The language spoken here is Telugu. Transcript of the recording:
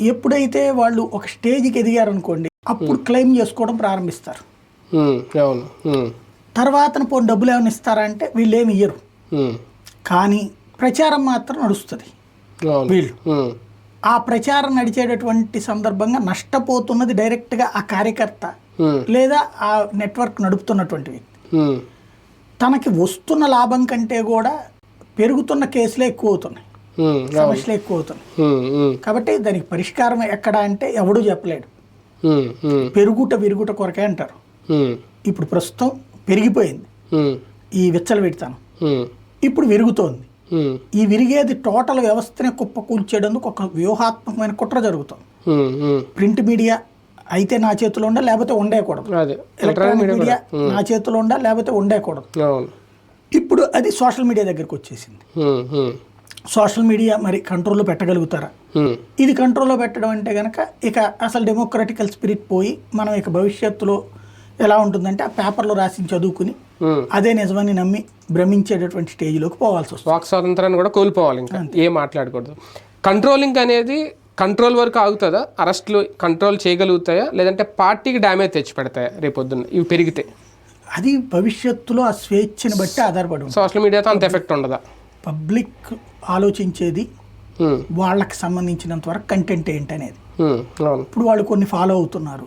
ఎప్పుడైతే వాళ్ళు ఒక స్టేజ్కి ఎదిగారనుకోండి అప్పుడు క్లెయిమ్ చేసుకోవడం ప్రారంభిస్తారు. తర్వాత పోనీ డబ్బులు ఏమైనా ఇస్తారా అంటే వీళ్ళు ఏమి ఇయ్యరు. కానీ ప్రచారం మాత్రం నడుస్తుంది. వీళ్ళు. ఆ ప్రచారం నడిచేటటువంటి సందర్భంగా నష్టపోతున్నది డైరెక్ట్గా ఆ కార్యకర్త లేదా ఆ నెట్వర్క్ నడుపుతున్నటువంటి వ్యక్తి. తనకి వస్తున్న లాభం కంటే కూడా పెరుగుతున్న కేసులే ఎక్కువ అవుతున్నాయి సమస్యలు ఎక్కువ అవుతున్నాయి కాబట్టి దానికి పరిష్కారం ఎక్కడ అంటే ఎవడూ చెప్పలేడు. పెరుగుట విరుగుట కొరకే అంటారు. ఇప్పుడు ప్రస్తుతం పెరిగిపోయింది. ఈ విచ్చలవిడితనం. ఉమ్, ఇప్పుడు విరుగుతోంది. ఈ విరిగేది టోటల్ వ్యవస్థనే కుప్ప కూల్చేయడానికి ఒక వ్యూహాత్మకమైన కుట్ర జరుగుతుంది. ప్రింట్ మీడియా అయితే నా చేతిలో ఉండా లేకపోతే ఉండేకూడదు అదే. ఎలక్ట్రానిక్ మీడియా నా చేతిలో ఉండా లేకపోతే ఉండేకూడదు అవును. ఇప్పుడు అది సోషల్ మీడియా దగ్గరికి వచ్చేసింది. సోషల్ మీడియా మరి కంట్రోల్లో పెట్టగలుగుతారా? ఇది కంట్రోల్లో పెట్టడం అంటే కనుక ఇక అసలు డెమోక్రటికల్ స్పిరిట్ పోయి మనం ఇక భవిష్యత్తులో ఎలా ఉంటుందంటే ఆ పేపర్లో రాసి చదువుకుని. అదే నిజమని నమ్మి భ్రమించేటటువంటి స్టేజ్లోకి పోవాల్సి వస్తుంది. వాక్ స్వాతంత్రాన్ని కూడా కోల్పోవాలి ఇంకా. ఏం మాట్లాడకూడదు. కంట్రోలింగ్ అనేది కంట్రోల్ వరకు ఆగుతుందా? అరెస్టులు కంట్రోల్ చేయగలుగుతాయా? లేదంటే పార్టీకి డ్యామేజ్ తెచ్చి పెడతాయా రేపొద్దున్న? ఇవి పెరిగితే. అది భవిష్యత్తులో ఆ స్వేచ్ఛని బట్టి ఆధారపడి సోషల్ మీడియాతో అంత ఎఫెక్ట్ ఉండదా? పబ్లిక్ ఆలోచించేది వాళ్ళకి సంబంధించినంత వరకు కంటెంట్ ఏంటనేది. ఇప్పుడు వాళ్ళు కొన్ని ఫాలో అవుతున్నారు.